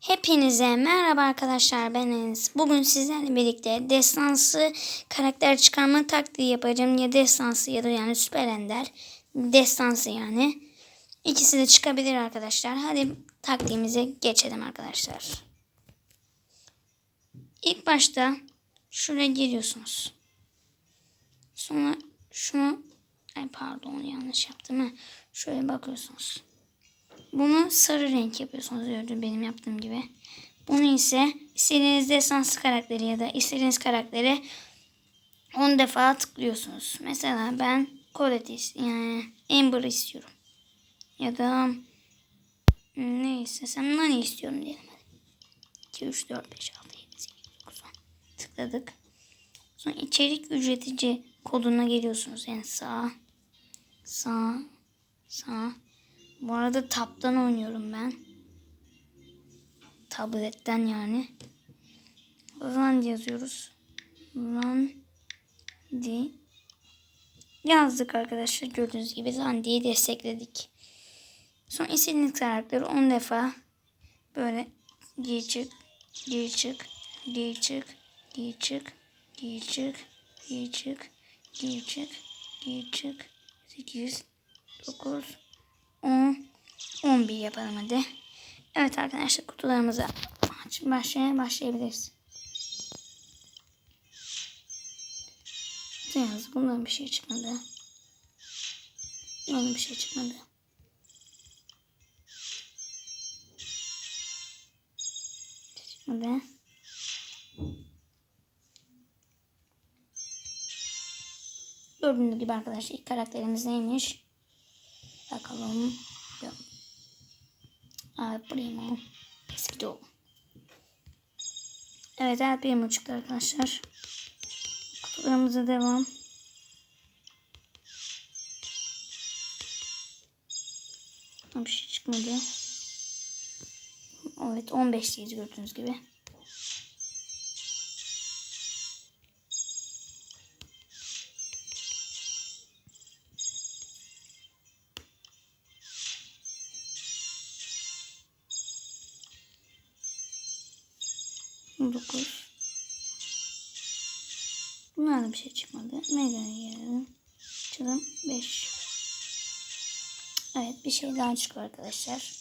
Hepinize merhaba arkadaşlar ben Enes. Bugün sizlerle birlikte destansı karakter çıkarma taktiği yapacağım. Ya destansı ya da yani süper ender. Destansı yani. İkisi de çıkabilir arkadaşlar. Hadi taktiğimize geçelim arkadaşlar. İlk başta şuraya giriyorsunuz. Sonra şunu ay pardon yanlış yaptım. Şöyle bakıyorsunuz. Bunu sarı renk yapıyorsunuz gördüğünüz benim yaptığım gibi. Bunu ise istediğiniz destansı karakteri ya da istediğiniz karakteri 10 defa tıklıyorsunuz. Mesela ben Colette yani Amber istiyorum. Ya da hmm, ne istesem Nani istiyorum diyelim. hadi. 2, 3, 4, 5, 6, 7, 8, 9, 10 tıkladık. Sonra içerik ücretici koduna geliyorsunuz. Yani sağ, sağ, sağ. Bu arada taptan oynuyorum ben. Tabletten yani. Run yazıyoruz. Run di yazdık arkadaşlar. Gördüğünüz gibi Zandi'yi destekledik. Sonra istediğiniz karakteri 10 defa böyle gir çık, gir çık, gir çık, gir çık, gir çık, gir çık, gir çık, gir çık, 8, 9, 10, 11 yapalım hadi. Evet arkadaşlar kutularımıza aç- başlaya başlayabiliriz. Yalnız bundan bir şey çıkmadı. Bundan bir şey çıkmadı. Çıkmadı. Gördüğünüz gibi arkadaşlar ilk karakterimiz neymiş? Bakalım. Yok. Primo. Eski doğum. Evet El Primo çıktı arkadaşlar. Kutularımıza devam. Bir şey çıkmadı. Evet 15'teyiz gördüğünüz gibi. Dokuz. Bunlardan bir şey çıkmadı. Mega'ya gelelim. Çıkalım. Beş. Evet bir şey daha çıkıyor arkadaşlar.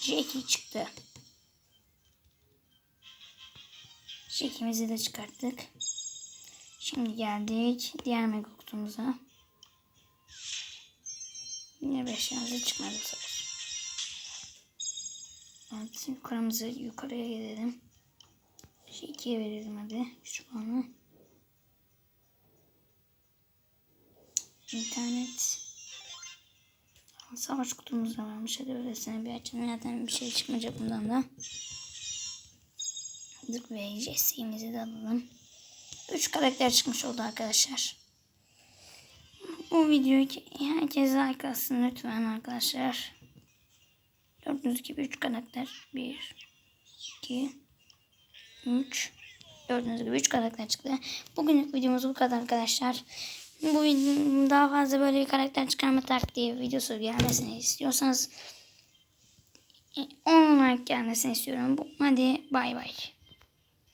Jackie çıktı. Jackie'mizi de çıkarttık. Şimdi geldik diğer mega kutumuza. Yine 5 yazı çıkmadı sefer. Evet yukarımıza yukarıya gelelim. Şey ikiye verelim hadi. Şu puanı. İnternet. Savaş kutumuz da varmış. Hadi öylesine bir açalım. Zaten bir şey çıkmayacak bundan da. Dık ve Jesse'imizi de alalım. 3 karakter çıkmış oldu arkadaşlar. Bu videoyu herkes like atsın lütfen arkadaşlar. Gördüğünüz gibi 3 karakter. 1, 2, 3. Gördüğünüz gibi 3 karakter çıktı. Bugünlük videomuz bu kadar arkadaşlar. Bu daha fazla böyle bir karakter çıkarma taktiği videosu gelmesini istiyorsanız 10 like gelmesini istiyorum. Hadi bay bay.